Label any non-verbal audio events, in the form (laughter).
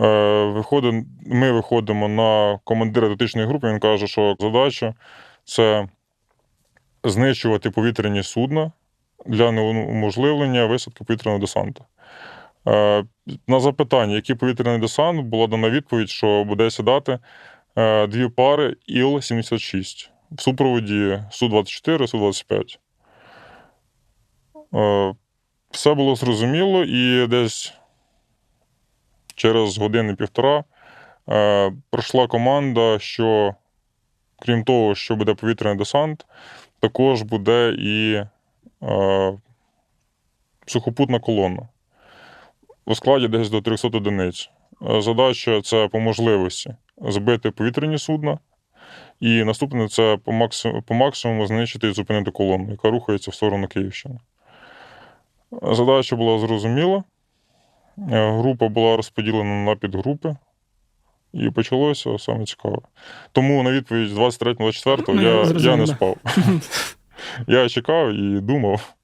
Е, виходимо, ми виходимо на командира тактичної групи. Він каже, що задача це знищувати повітряні судна для унеможливлення висадки повітряного десанту. Е, на запитання, який повітряний десант, була дана відповідь, що буде сідати е, дві пари Іл-76 в супроводі Су-24, Су-25. Е, все було зрозуміло, і десь через години-півтора е, прийшла команда, що крім того, що буде повітряний десант, також буде і е, сухопутна колона у складі десь до 300 одиниць. Е, Задача це по можливості збити повітряні судна, і наступне це по, максимуму, по максимуму знищити і зупинити колону, яка рухається в сторону Київщини. Задача була зрозуміла. Е, Група була розподілена на підгрупи, і почалося саме цікаве. Тому на відповідь з 23-24 Ну, я, я не спав. (laughs) Я чекав і думав.